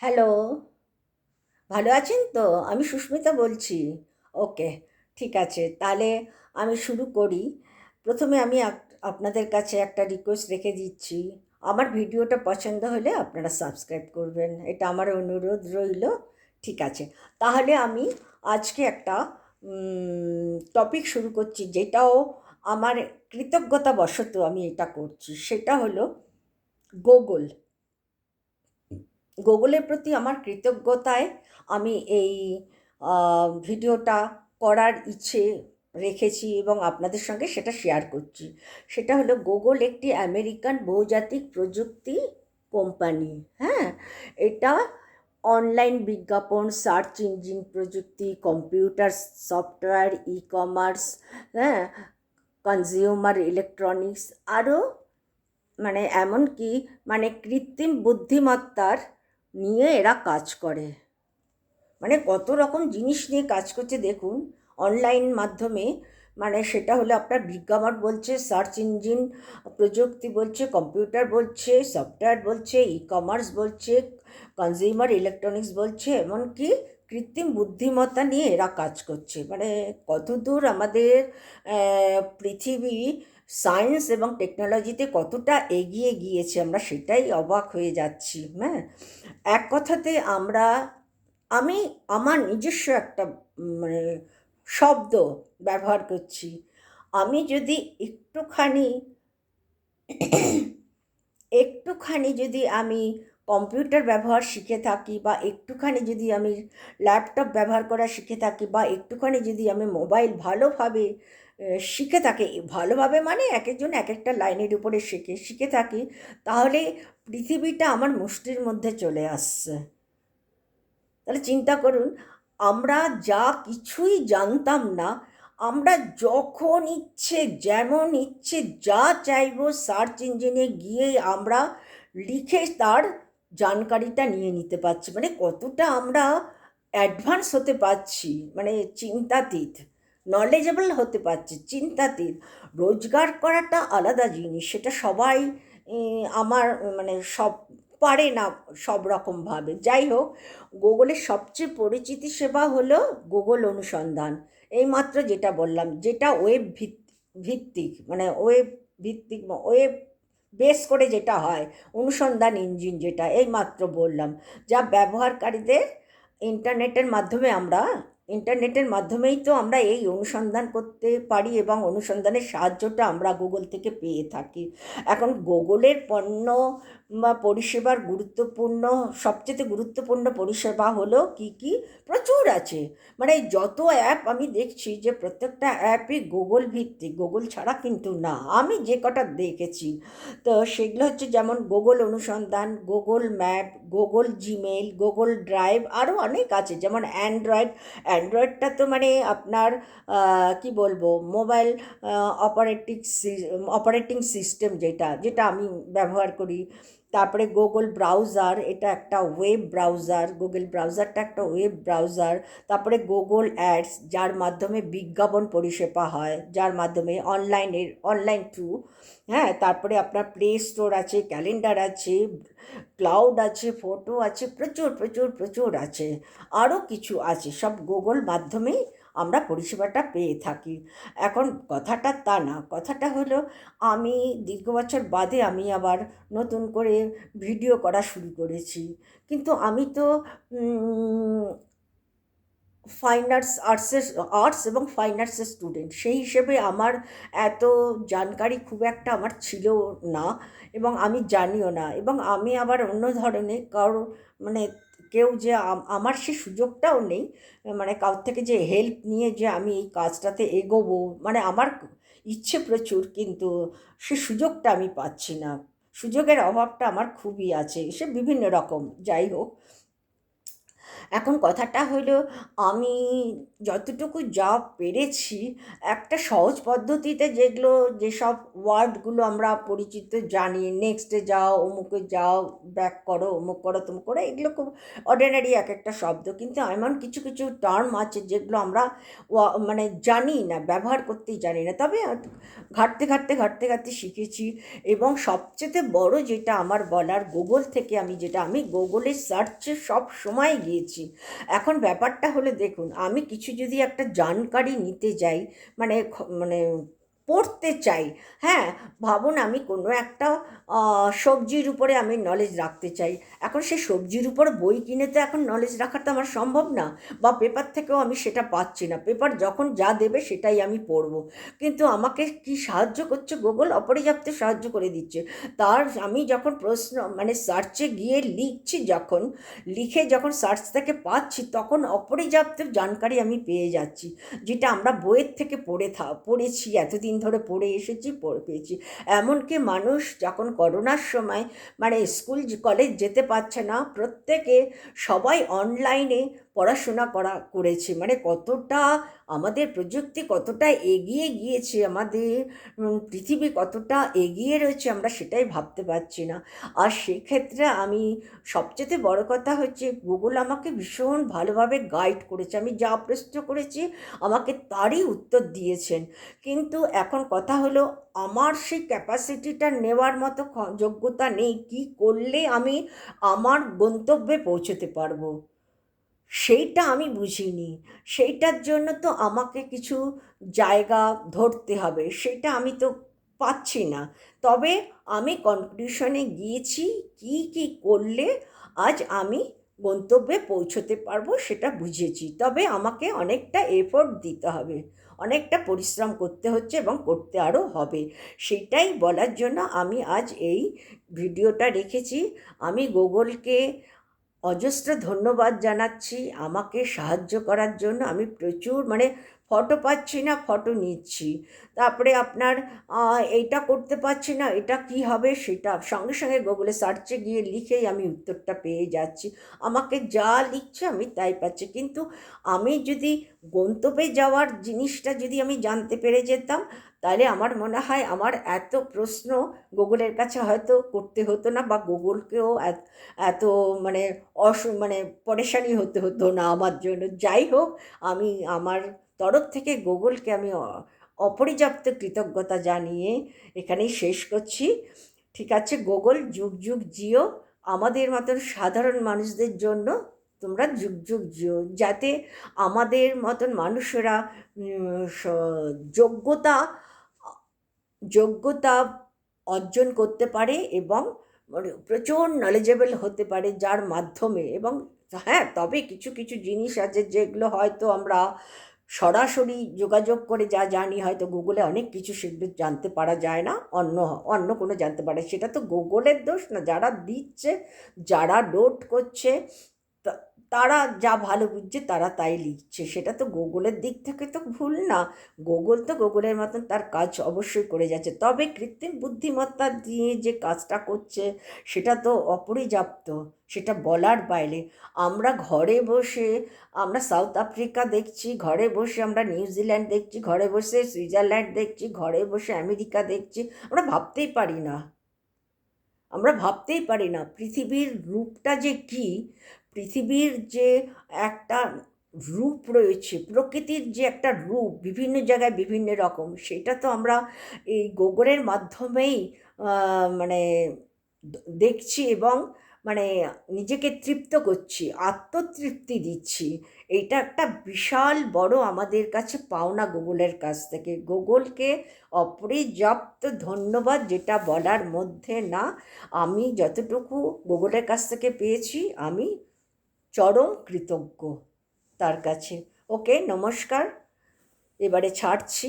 Hello. ভালো আছেন তো? আমি সুস্মিতা বলছি। ওকে, ঠিক আছে। তাহলে আমি শুরু করি। প্রথমে আমি আপনাদের কাছে একটা রিকোয়েস্ট রেখে দিচ্ছি। আমার ভিডিওটা পছন্দ হলে আপনারা সাবস্ক্রাইব করবেন। এটা আমার অনুরোধ রইল। ঠিক আছে। তাহলে আমি আজকে একটা টপিক শুরু করছি যেটাও আমার কৃতজ্ঞতা বশত আমি এটা করছি। সেটা হলো গুগল গুগলের প্রতি আমার কৃতজ্ঞতায় আমি এই ভিডিওটা করার ইচ্ছে রেখেছি এবং আপনাদের সঙ্গে সেটা শেয়ার করছি। সেটা হলো গুগল একটি আমেরিকান বহুজাতিক প্রযুক্তি কোম্পানি হ্যাঁ? এটা অনলাইন বিজ্ঞাপন, সার্চ ইঞ্জিন প্রযুক্তি, কম্পিউটার সফটওয়্যার ই কমার্স হ্যাঁ? কনজিউমার ইলেকট্রনিক্স, আরও মানে এমনকি মানে কৃত্রিম বুদ্ধিমত্তার নিয়ে এরা কাজ করে। মানে কত রকম জিনিস নিয়ে কাজ করছে, দেখুন। অনলাইন মাধ্যমে মানে সেটা হলো আপনার বিজ্ঞাপন বলছে সার্চ ইঞ্জিন প্রযুক্তি বলছে কম্পিউটার বলছে সফটওয়্যার বলছে ই কমার্স বলছে কনজিউমার ইলেকট্রনিক্স বলছে, এমনকি কৃত্রিম বুদ্ধিমত্তা নিয়ে এরা কাজ করছে। মানে কতদূর আমাদের পৃথিবী সায়েন্স এবং টেকনোলজিতে কতটা এগিয়ে গিয়েছে আমরা সেটাই অবাক হয়ে যাচ্ছি হ্যাঁ? এক কথাতে আমরা, আমি আমার নিজস্ব একটা মানে শব্দ ব্যবহার করছি। আমি যদি একটুখানি একটুখানি যদি আমি কম্পিউটার ব্যবহার শিখে থাকি বা একটুখানি যদি আমি ল্যাপটপ ব্যবহার করা শিখে থাকি বা একটুখানি যদি আমি মোবাইল ভালোভাবে শিখে থাকি। ভালোভাবে মানে এক একজন এক একটা লাইনের উপরে শিখে শিখে থাকি, তাহলে পৃথিবীটা আমার মুষ্টির মধ্যে চলে আসছে। তাহলে চিন্তা করুন, আমরা যা কিছুই জানতাম না, আমরা যখন ইচ্ছে, যেমন ইচ্ছে, যা চাইব সার্চ ইঞ্জিনে গিয়ে আমরা লিখে তার জানকারিটা নিয়ে নিতে পারছি। মানে কতটা আমরা অ্যাডভান্স হতে পারছি মানে চিন্তাতীত। নলেজেবল হতে পারছে চিন্তাতীত রোজগার করাটা আলাদা জিনিস, সেটা সবাই আমার মানে সব পারে না সব রকমভাবে। যাই হোক, গুগলের সবচেয়ে পরিচিতি সেবা হলো গুগল অনুসন্ধান। এইমাত্র যেটা বললাম, যেটা ওয়েব ভিত্তিক মানে ওয়েব ভিত্তিক, ওয়েব বেস করে যেটা হয়, অনুসন্ধান ইঞ্জিন যেটা, এইমাত্র বললাম। যা ব্যবহারকারীদের ইন্টারনেটের মাধ্যমে আমরা ইন্টারনেটের মাধ্যমেই তো আমরা এই অনুসন্ধান করতে পারি এবং অনুসন্ধানের সাহায্যটা আমরা গুগল থেকে পেয়ে থাকি। এখন গুগলের পণ্য বা পরিষেবার গুরুত্বপূর্ণ, সবচেয়ে গুরুত্বপূর্ণ পরিষেবা হলো কি কি? প্রচুর আছে। মানে যত অ্যাপ আমি দেখছি যে প্রত্যেকটা অ্যাপই গুগল ভিত্তিক, গুগল ছাড়া কিন্তু না। আমি যে কটা দেখেছি, তো সেগুলো হচ্ছে যেমন গুগল অনুসন্ধান, Google map, Google Gmail Google drive, আরও অনেক আছে। যেমন অ্যান্ড্রয়েড অ্যান্ড্রয়েডটা তো মানে আপনার কি বলব, মোবাইল অপারেটিং অপারেটিং সিস্টেম যেটা যেটা আমি ব্যবহার করি। তারপরে গুগল ব্রাউজার এটা একটা ওয়েব ব্রাউজার গুগল ব্রাউজারটা একটা ওয়েব ব্রাউজার তারপরে গুগল অ্যাডস যার মাধ্যমে বিজ্ঞাপন পরিষেবা হয়, যার মাধ্যমে অনলাইনের অনলাইন থ্রু হ্যাঁ তারপরে আপনার প্লে স্টোর আছে ক্যালেন্ডার আছে ক্লাউড আছে ফটো আছে, প্রচুর প্রচুর প্রচুর আছে আরও কিছু আছে, সব গুগল মাধ্যমেই আমরা পরিষেবাটা পেয়ে থাকি। এখন কথাটা তা না, কথাটা হলো আমি দীর্ঘ বছর বাদে আমি আবার নতুন করে ভিডিও করা শুরু করেছি। কিন্তু আমি তো ফাইন আর্টস আর্টসের আর্টস এবং ফাইন আর্টসের স্টুডেন্ট সেই হিসেবে আমার এত জানকারি খুব একটা আমার ছিল না এবং আমি জানিও না এবং আমি আবার অন্য ধরনের কারও মানে কেউ যে আমার সে সুযোগটাও নেই মানে কার থেকে যে হেল্প নিয়ে যে আমি এই কাজটাতে এগোবো মানে আমার ইচ্ছে প্রচুর, কিন্তু সে সুযোগটা আমি পাচ্ছি না। সুযোগের অভাবটা আমার খুবই আছে, সে বিভিন্ন রকম, যাই হোক। এখন কথাটা হলো আমি যতটুকু যা পেরেছি, একটা সহজ পদ্ধতিতে যেগুলো, যেসব ওয়ার্ডগুলো আমরা পরিচিত জানি নেক্সটে যাও, অমুকে যাও ব্যাক করো, অমুক করো, তমুক করো, এগুলো খুব অর্ডিনারি এক একটা শব্দ। কিন্তু এমন কিছু কিছু টার্ম আছে যেগুলো আমরা মানে জানি না, ব্যবহার করতেই জানি না। তবে ঘাটতে ঘাটতে ঘাটতে ঘাটতে শিখেছি এবং সবচেয়ে বড় যেটা আমার বলার গুগল থেকে আমি, যেটা আমি গুগলে সার্চে সব সময় গিয়েছি এখন ব্যাপারটা হলে দেখুন আমি কিছু যদি একটা জানকারি নিতে যাই মানে মানে পড়তে চাই। হ্যাঁ ভাবুন আমি কোনো একটা সবজির উপরে আমি নলেজ রাখতে চাই। এখন সে সবজির উপর বই কিনে তো এখন নলেজ রাখা তো আমার সম্ভব না বা পেপার থেকেও আমি সেটা পাচ্ছি না। পেপার যখন যা দেবে সেটাই আমি পড়ব। কিন্তু আমাকে কি সাহায্য করছে গুগল অপর্যাপ্ত সাহায্য করে দিচ্ছে। তার আমি যখন প্রশ্ন মানে সার্চে গিয়ে লিখছি যখন, লিখে যখন সার্চ থেকে পাচ্ছি তখন অপর্যাপ্ত জানকারি আমি পেয়ে যাচ্ছি। যেটা আমরা বইয়ের থেকে পড়ে থা, পড়েছি এতদিন ধরে পড়ে এসেছি, পড়ে, পেয়েছি। এমনকি মানুষ যখন করোনার সময় মানে স্কুল, কলেজ যেতে পারছে না, প্রত্যেকে সবাই অনলাইনে পড়াশোনা করা করেছে। মানে কতটা আমাদের প্রযুক্তি কতটা এগিয়ে গিয়েছে, আমাদের পৃথিবী কতটা এগিয়ে রয়েছে আমরা সেটাই ভাবতে পারছি না। আর সেক্ষেত্রে আমি সবচেয়ে বড় কথা হচ্ছে গুগল আমাকে ভীষণ ভালোভাবে গাইড করেছে। আমি যা প্রশ্ন করেছি আমাকে তারই উত্তর দিয়েছেন। কিন্তু এখন কথা হলো আমার সেই ক্যাপাসিটিটা নেওয়ার মতো যোগ্যতা নেই। কি করলে আমি আমার গন্তব্যে পৌঁছতে পারব? সেইটা আমি বুঝিনি। সেইটার জন্য তো আমাকে কিছু জায়গা ধরতে হবে সেটা আমি তো পাচ্ছি না। তবে আমি কনক্লুশনে গিয়েছি, কি কি করলে আজ আমি গন্তব্যে পৌঁছতে পারব সেটা বুঝেছি। তবে আমাকে অনেকটা এফোর্ট দিতে হবে, অনেকটা পরিশ্রম করতে হচ্ছে এবং করতে আরও হবে। সেটাই বলার জন্য আমি আজ এই ভিডিওটা রেখেছি। আমি গুগলকে অজস্র ধন্যবাদ জানাচ্ছি। আমাকে সাহায্য করার জন্য আমি প্রচুর মানে ফটো পাচ্ছি না ফটো নিচ্ছি। তারপরে আপনার এইটা করতে পারছি না, এটা কি হবে সেটা সঙ্গে সঙ্গে গুগলে সার্চে গিয়ে লিখেই আমি উত্তরটা পেয়ে যাচ্ছি। আমাকে যা লিখছে আমি তাই পাচ্ছি। কিন্তু আমি যদি গন্তব্যে যাওয়ার জিনিসটা যদি আমি জানতে পেরে যেতাম তাহলে আমার মনে হয় আমার এত প্রশ্ন গুগলের কাছে হয়তো করতে হতো না বা গুগলকেও এত মানে অস মানে পরেশানি হতে হতো না আমার জন্য। যাই হোক, আমি আমার তরফ থেকে গুগলকে আমি অপর্যাপ্ত কৃতজ্ঞতা জানিয়ে এখানেই শেষ করছি। ঠিক আছে, গুগল যুগ যুগ জিও, আমাদের মতন সাধারণ মানুষদের জন্য তোমরা যুগ যুগ জিও, যাতে আমাদের মতন মানুষেরা যোগ্যতা যোগ্যতা অর্জন করতে পারে এবং প্রচুর নলেজেবল হতে পারে যার মাধ্যমে এবং হ্যাঁ তবে কিছু কিছু জিনিস আছে যেগুলো হয়তো আমরা সরাসরি যোগাযোগ করে যা জানি হয়তো গুগলে অনেক কিছু সেগুলো জানতে পারা যায় না, অন্য অন্য কোনো জানতে পারে। সেটা তো গুগলের দোষ না, যারা দিচ্ছে, যারা নোট করছে তারা যা ভালো বুঝছে তারা তাই লিখছে। সেটা তো গুগলের দিক থেকে তো ভুল না। গুগল তো গুগলের মতন তার কাজ অবশ্যই করে যাচ্ছে। তবে কৃত্রিম বুদ্ধিমত্তা দিয়ে যে কাজটা করছে, সেটা তো অপর্যাপ্ত সেটা বলার বাইরে। আমরা ঘরে বসে, আমরা সাউথ আফ্রিকা দেখছি, ঘরে বসে আমরা নিউজিল্যান্ড দেখছি, ঘরে বসে সুইজারল্যান্ড দেখছি, ঘরে বসে আমেরিকা দেখছি, আমরা ভাবতেই পারি না। আমরা ভাবতেই পারি না পৃথিবীর রূপটা যে কী পৃথিবীর যে একটা রূপ রয়েছে, প্রকৃতির যে একটা রূপ বিভিন্ন জায়গায় বিভিন্ন রকম, সেটা তো আমরা এই গোগলের মাধ্যমেই মানে দেখছি এবং মানে নিজেকে তৃপ্ত করছি, আত্মতৃপ্তি দিচ্ছি। এইটা একটা বিশাল বড় আমাদের কাছে পাওনা গুগলের কাছ থেকে। গুগলকে অপর্যাপ্ত ধন্যবাদ যেটা বলার মধ্যে না, আমি যতটুকু গুগলের কাছ থেকে পেয়েছি, আমি চরম কৃতজ্ঞ তার কাছে। ওকে নমস্কার। এবারে ছাড়ছি।